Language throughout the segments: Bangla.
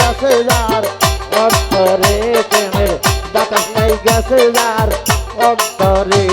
গেছে যার অন্তরে প্রেমের বাতাস নাই গেছে যার অন্তরে।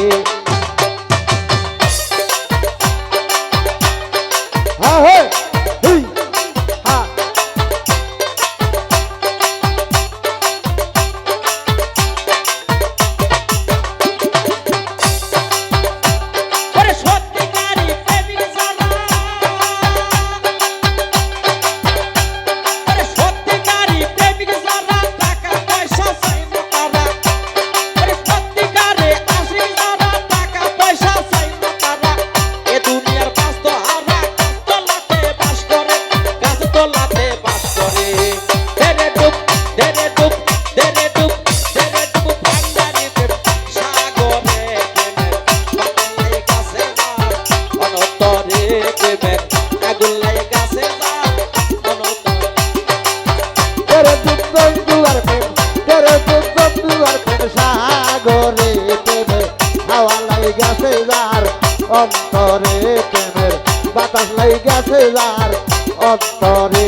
অন্তরে প্রেমের বাতাস লাই গেছে যার অন্তরে।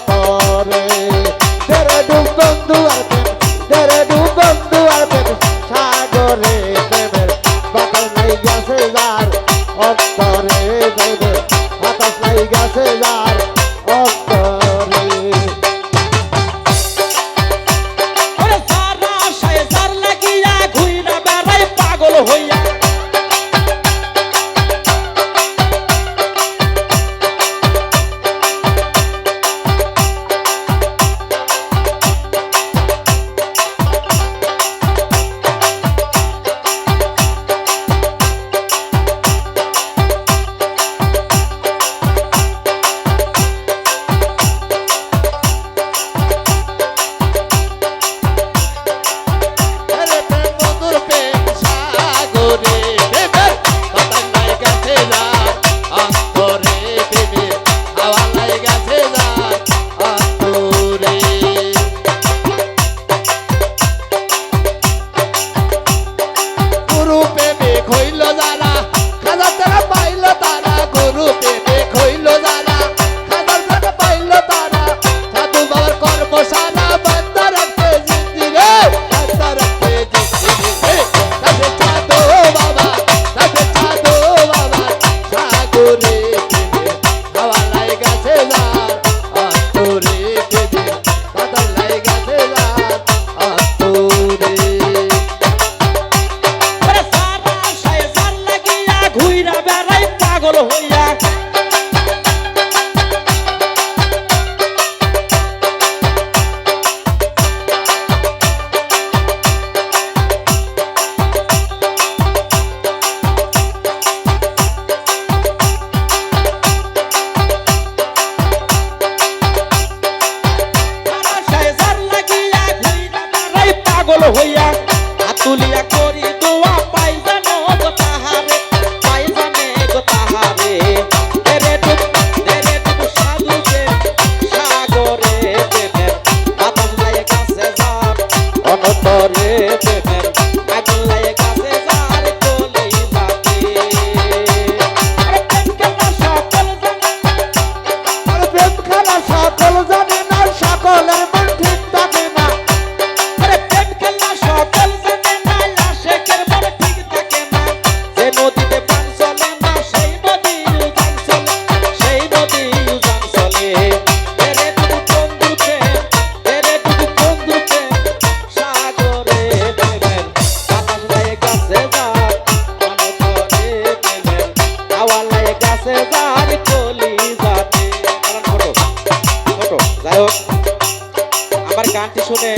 শুনে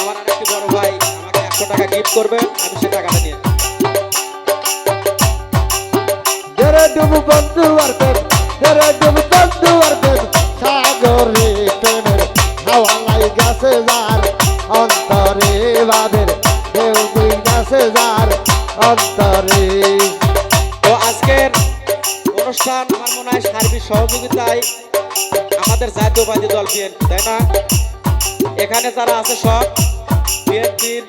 আমার আরেকটি বড় ভাই আমাকে একশো টাকা গিফট করবেন আমি সে টাকাটা নিয়ে ডুব বন্ধু আর প্রেম দেরে ডুব বন্ধু আর প্রেম সাগরে প্রেমের হাওয়া লাই গেছে যার অন্তরে বাদের ঢেউ দুই গেছে যার অন্তরে। তো আজকের অনুষ্ঠান আমার মনে হয় সার্বিক সহযোগিতায় আমাদের জাতীয়বাদী দল বিএনপি তাই না? এখানে যারা আছে সব বিএনপির